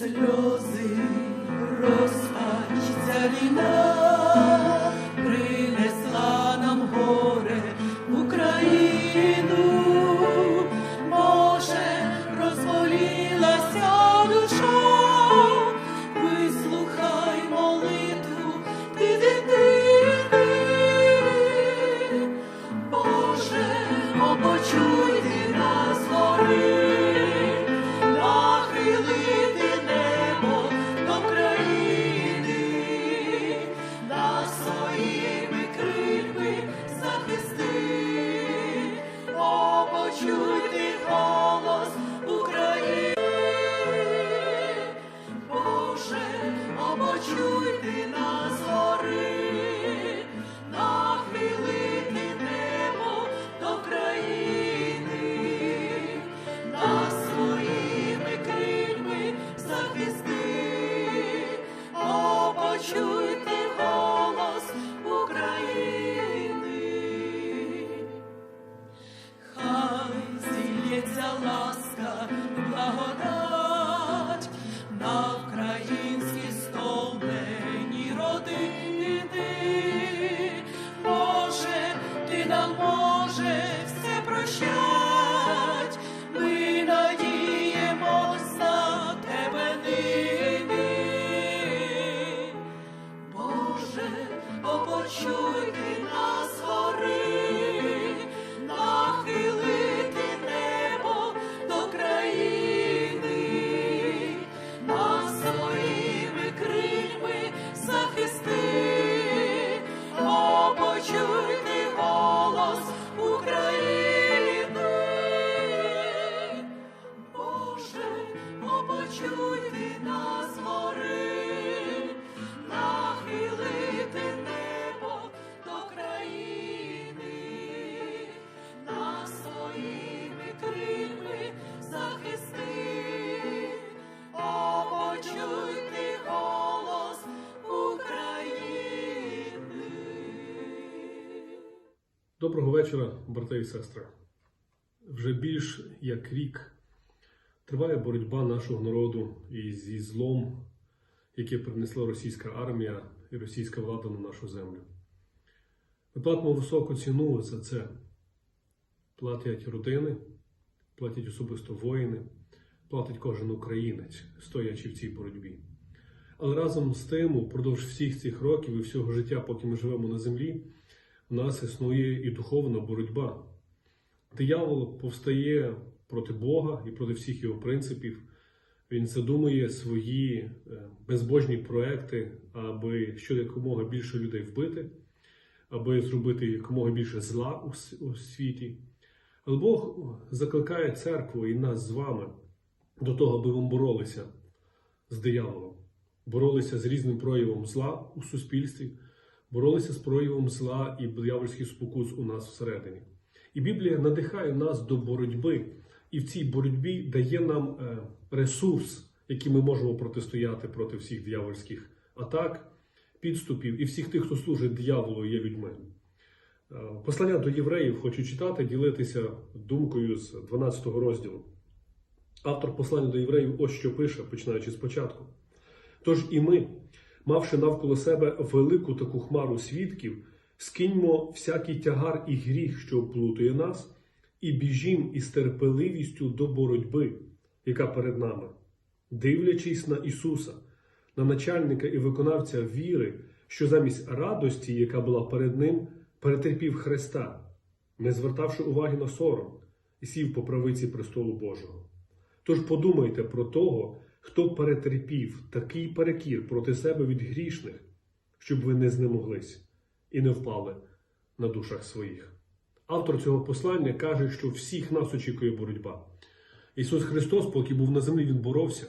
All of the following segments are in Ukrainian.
сльози, розпач, ця війна Доброго вечора, брати і сестри. Вже більш як рік триває боротьба нашого народу із злом, яке принесла російська армія і російська влада на нашу землю. Ми платимо високу ціну за це. Платять родини, платять особисто воїни, платить кожен українець, стоячи в цій боротьбі. Але разом з тим, упродовж всіх цих років і всього життя, поки ми живемо на землі, у нас існує і духовна боротьба. Диявол повстає проти Бога і проти всіх його принципів. Він задумує свої е, безбожні проекти, аби що якомога більше людей вбити, аби зробити якомога більше зла у світі. Але Бог закликає церкву і нас з вами до того, аби ми боролися з дияволом, боролися з різним проявом зла у суспільстві, боролися з проявом зла і диявольських спокус у нас всередині. І Біблія надихає нас до боротьби, і в цій боротьбі дає нам е, ресурс, який ми можемо протистояти проти всіх диявольських атак, підступів і всіх тих, хто служить дияволу, є людьми. Е, Послання до євреїв хочу читати, ділитися думкою з 12 розділу. Автор послання до євреїв ось що пише, починаючи спочатку. Тож і ми, мавши навколо себе велику таку хмару свідків, скиньмо всякий тягар і гріх, що оплутує нас, і біжім із терпеливістю до боротьби, яка перед нами, дивлячись на Ісуса, на начальника і виконавця віри, що замість радості, яка була перед Ним, перетерпів Христа, не звертавши уваги на сором, і сів по правиці престолу Божого. Тож подумайте про того, хто перетерпів такий перекір проти себе від грішних, щоб ви не знемоглись і не впали на душах своїх. Автор цього послання каже, що всіх нас очікує боротьба. Ісус Христос, поки був на землі, Він боровся.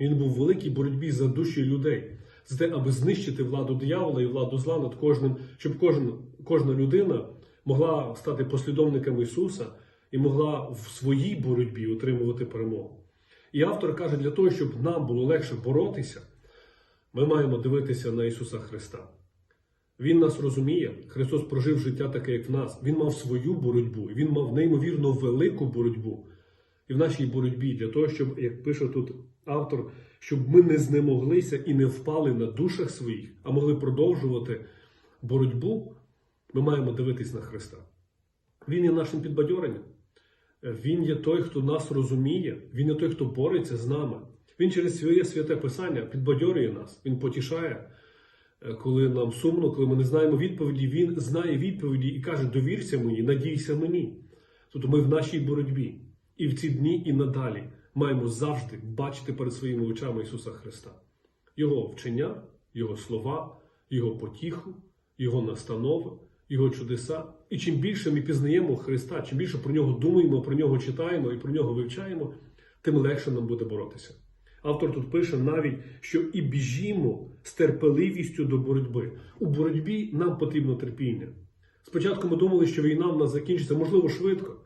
Він був в великій боротьбі за душі людей, за те, аби знищити владу диявола і владу зла над кожним, щоб кожен, кожна людина могла стати послідовником Ісуса і могла в своїй боротьбі отримувати перемогу. І автор каже, для того, щоб нам було легше боротися, ми маємо дивитися на Ісуса Христа. Він нас розуміє, Христос прожив життя таке, як в нас. Він мав свою боротьбу, він мав неймовірно велику боротьбу. І в нашій боротьбі для того, щоб, як пише тут автор, щоб ми не знемоглися і не впали на душах своїх, а могли продовжувати боротьбу, ми маємо дивитись на Христа. Він є нашим підбадьоренням. Він є той, хто нас розуміє, він є той, хто бореться з нами. Він через своє святе писання підбадьорює нас, він потішає, Е, коли нам сумно, коли ми не знаємо відповіді. Він знає відповіді і каже: довірся мені, надійся мені. Тобто ми в нашій боротьбі і в ці дні, і надалі маємо завжди бачити перед своїми очами Ісуса Христа, Його вчення, Його слова, Його потіху, Його настанови, Його чудеса. І чим більше ми пізнаємо Христа, чим більше про нього думаємо, про нього читаємо і про нього вивчаємо, тим легше нам буде боротися. Автор тут пише навіть, що і біжімо з терпеливістю до боротьби. У боротьбі нам потрібно терпіння. Спочатку ми думали, що війна в нас закінчиться, можливо, швидко.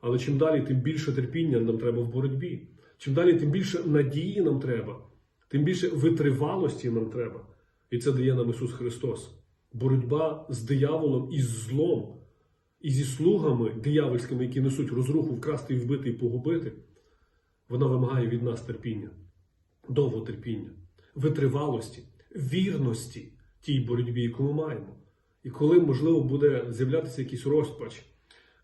Але чим далі, тим більше терпіння нам треба в боротьбі. Чим далі, тим більше надії нам треба, тим більше витривалості нам треба. І це дає нам Ісус Христос. Боротьба з дияволом і з злом, і зі слугами диявольськими, які несуть розруху вкрасти і вбити і погубити, вона вимагає від нас терпіння, довготерпіння, витривалості, вірності тій боротьбі, яку ми маємо. І коли, можливо, буде з'являтися якийсь розпач,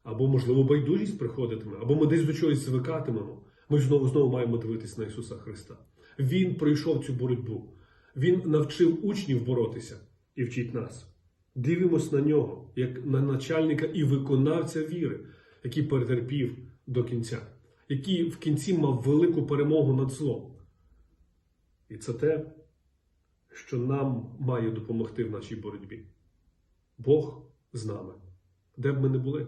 або, можливо, байдужість приходитиме, або ми десь до чогось звикатимемо, ми знову знову маємо дивитися на Ісуса Христа. Він пройшов цю боротьбу. Він навчив учнів боротися і вчить нас. Дивимось на нього, як на начальника і виконавця віри, який перетерпів до кінця, який в кінці мав велику перемогу над злом. І це те, що нам має допомогти в нашій боротьбі. Бог з нами, де б ми не були,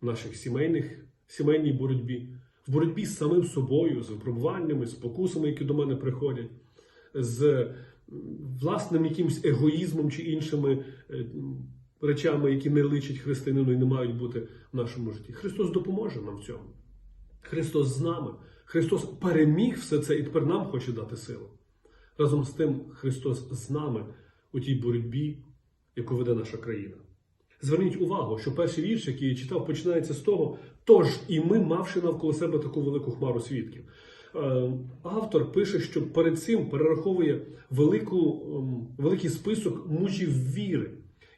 в наших сімейних, сімейній боротьбі, в боротьбі з самим собою, з випробуваннями, з покусами, які до мене приходять, з власним якимось егоїзмом чи іншими е, речами, які не личать християнину і не мають бути в нашому житті. Христос допоможе нам в цьому. Христос з нами. Христос переміг все це і тепер нам хоче дати силу. Разом з тим, Христос з нами у тій боротьбі, яку веде наша країна. Зверніть увагу, що перший вірш, який я читав, починається з того, тож і ми, мавши навколо себе таку велику хмару свідків. Е, Автор пише, що перед цим перераховує велику, ем, великий список мужів віри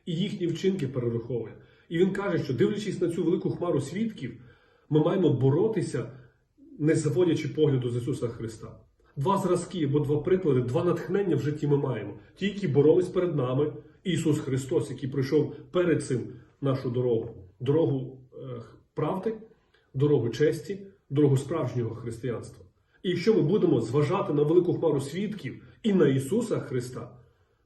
і їхні вчинки перераховує. І він каже, що дивлячись на цю велику хмару свідків, ми маємо боротися, не заводячи погляду з Ісуса Христа. Два зразки або два приклади, два натхнення в житті ми маємо. Ті, які боролись перед нами, Ісус Христос, який пройшов перед цим нашу дорогу, дорогу е, правди, дорогу честі, дорогу справжнього християнства. І якщо ми будемо зважати на велику хмару свідків і на Ісуса Христа,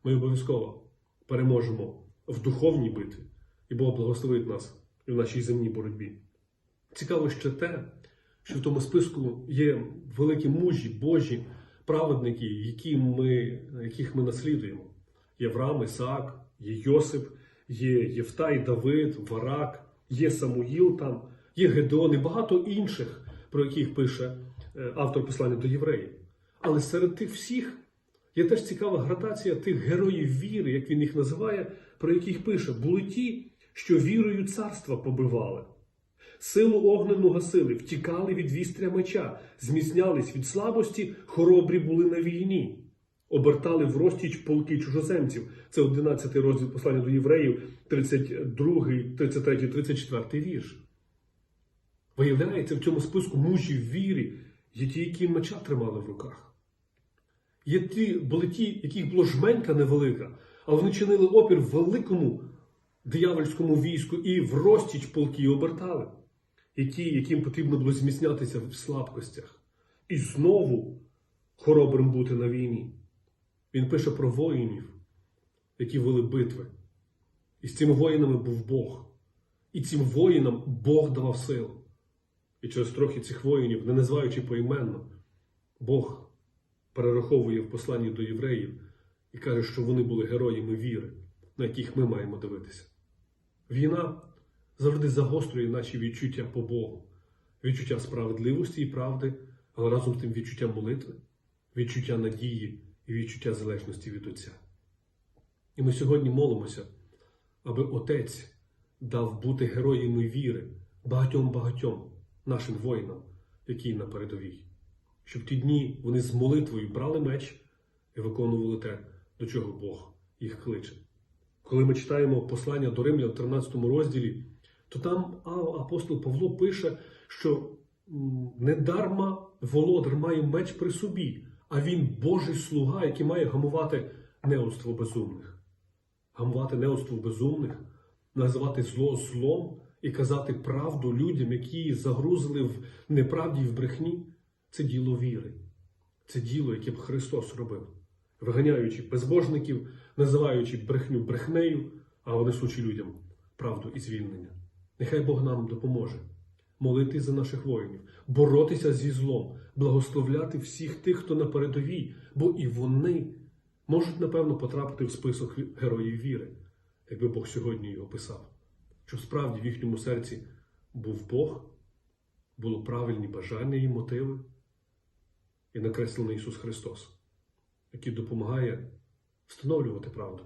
ми обов'язково переможемо в духовній битві, і Бог благословить нас і в нашій земній боротьбі. Цікаво ще те, що в тому списку є великі мужі, Божі, праведники, які ми, яких ми наслідуємо. Є Авраам, Ісаак, є Йосип, є Євтай, Давид, Варак, є Самуїл там, є Гедеон і багато інших, про яких пише е, автор послання до євреїв. Але серед тих всіх є теж цікава градація тих героїв віри, як він їх називає, про яких пише, були ті, що вірою царства побивали. Силу огнену гасили, втікали від вістря меча, зміцнялись від слабості, хоробрі були на війні, обертали в розтіч полки чужоземців. Це 11 розділ послання до євреїв, 32, 33, 34 вірш. Виявляється, в цьому списку мужів віри є ті, які меча тримали в руках. Є ті, були ті, яких було жменька невелика, але вони чинили опір великому диявольському війську і в розтіч полки обертали. І ті, яким потрібно було зміцнятися в слабкостях. І знову хоробрим бути на війні. Він пише про воїнів, які вели битви. І з цими воїнами був Бог. І цим воїнам Бог давав силу. І через трохи цих воїнів, не називаючи поіменно, Бог перераховує в посланні до євреїв і каже, що вони були героями віри, на яких ми маємо дивитися. Війна завжди загострює наші відчуття по Богу, відчуття справедливості і правди, але разом з тим відчуття молитви, відчуття надії і відчуття залежності від Отця. І ми сьогодні молимося, аби Отець дав бути героями віри багатьом-багатьом нашим воїнам, які на передовій. щоб ті дні вони з молитвою брали меч і виконували те, до чого Бог їх кличе. Коли ми читаємо послання до Римлян в 13 розділі, то там апостол Павло пише, що недарма володар має меч при собі, а він Божий слуга, який має гамувати неоство безумних. Гамувати неоство безумних, називати зло злом і казати правду людям, які загрузили в неправді і в брехні, це діло віри. Це діло, яке б Христос робив, виганяючи безбожників, називаючи брехню брехнею, а несучи людям правду і звільнення. Нехай Бог нам допоможе молитись за наших воїнів, боротися зі злом, благословляти всіх тих, хто на передовій, бо і вони можуть, напевно, потрапити в список героїв віри, якби Бог сьогодні його писав. Що справді в їхньому серці був Бог, було правильні бажання і мотиви, і накреслений Ісус Христос, який допомагає встановлювати правду,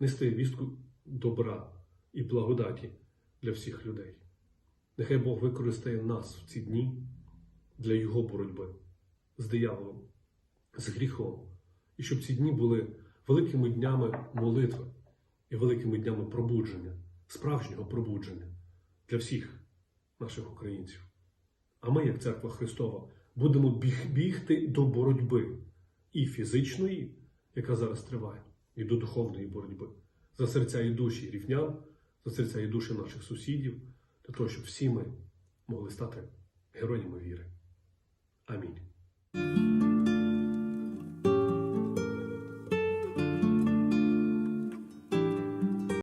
нести вістку добра і благодаті для всіх людей. Нехай Бог використає нас в ці дні для Його боротьби з дияволом, з гріхом, і щоб ці дні були великими днями молитви і великими днями пробудження, справжнього пробудження для всіх наших українців. А ми, як церква Христова, будемо біг- бігти до боротьби і фізичної, яка зараз триває, і до духовної боротьби за серця і душі рівнян, за серця і душі наших сусідів, для того, щоб всі ми могли стати героями віри. Амінь.